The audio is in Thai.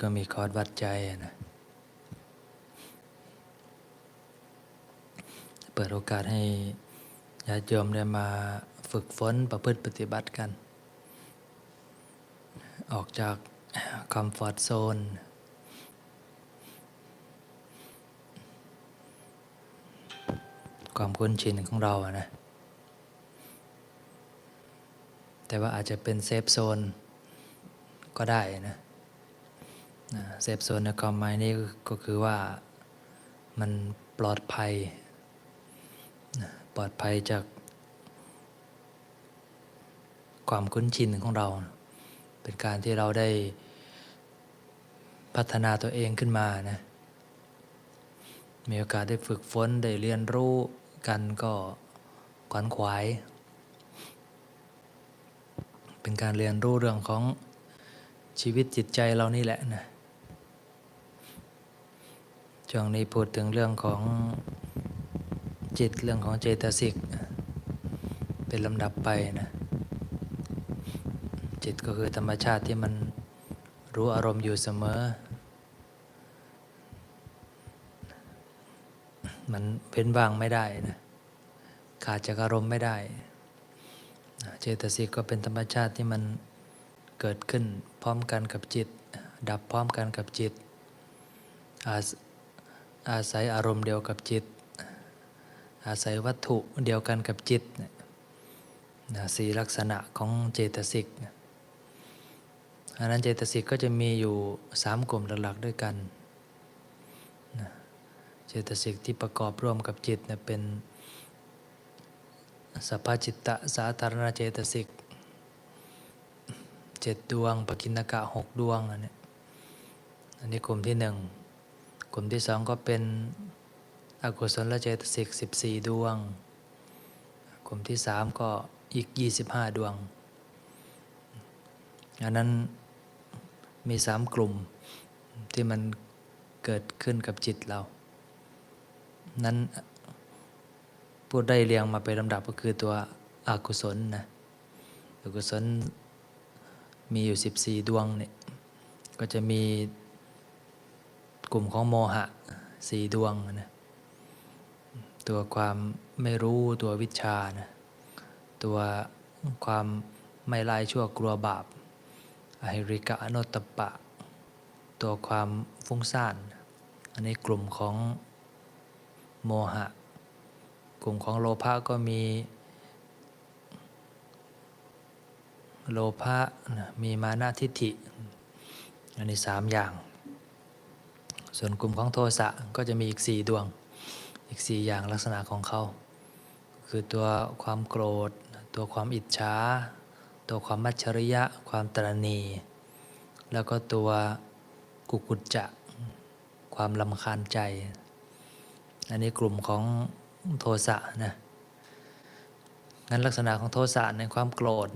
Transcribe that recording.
ก็มีคอร์สวัดใจนะเปิดโอกาสให้ญาติโยมได้มาฝึกฝนประพฤติปฏิบัติกัน ออกจากคอมฟอร์ z โซน ความคุ้นชินของเราอะนะ แต่ว่าอาจจะเป็นเซฟโซนก็ได้นะ เซฟโซนในความหมายนี้ก็คือว่ามันปลอดภัย ปลอดภัยจากความคุ้นชินของเรา เป็นการที่เราได้พัฒนาตัวเองขึ้นมานะมีโอกาสได้ฝึกฝนได้เรียนรู้กันก็ขวนขวาย เป็นการเรียนรู้เรื่องของชีวิตจิตใจเรานี่แหละนะ ช่วงนี้พูดถึงเรื่องของจิตเรื่องของเจตสิก เป็นลำดับไปนะ จิตก็คือธรรมชาติที่มันรู้อารมณ์อยู่เสมอ มันเว้นว่างไม่ได้นะขาดจากอารมณ์ไม่ได้ เจตสิกก็เป็นธรรมชาติที่มันเกิดขึ้นพร้อมกันกับจิต ดับพร้อมกันกับจิต อาศัยอารมณ์เดียวกับจิต อาศัยวัตถุเดียวกันกับจิตสี่ลักษณะของเจตสิกอันนั้นเจตสิกก็จะมีอยู่สามกลุ่มหลักๆด้วยกัน เจตสิกที่ประกอบร่วมกับจิตเป็นสัพพจิตตสาธารณเจตสิกเจ็ดดวงปกินกะหกดวงอันนี้อันนี้กลุ่มที่หนึ่ง กลุ่มที่สองก็เป็นอกุศลเจตสิกสิบสี่ดวง กลุ่มที่สามก็อีกยี่สิบห้าดวง อันนั้นมีสามกลุ่มที่มันเกิดขึ้นกับจิตเรา นั้นพูดได้เรียงมาเป็นลำดับก็คือตัวอกุศลนะ อกุศลมีอยู่ 14 ดวงเนี่ย ก็จะมี กลุ่มของโมหะสี่ดวงนะตัวความไม่รู้ตัววิชานะตัวความไม่ลายชั่วกลัวบาปอหิริกะอนตตปปะ ตัวความฟุ้งซ่าน อันนี้กลุ่มของโมหะ กลุ่มของโลภะก็มี โลภะมีมานะทิฏฐิ อันนี้สามอย่าง ส่วนกลุ่มของโทสะก็จะมีอีกสี่ดวง อีกสี่อย่างลักษณะของเขา คือตัวความโกรธ ตัวความอิจฉา ตัวความมัจฉริยะ ความตรณี แล้วก็ตัวกุกุจจะ ความลำคาญใจ อันนี้กลุ่มของโทสะนะงั้นลักษณะของโทสะในความโกรธ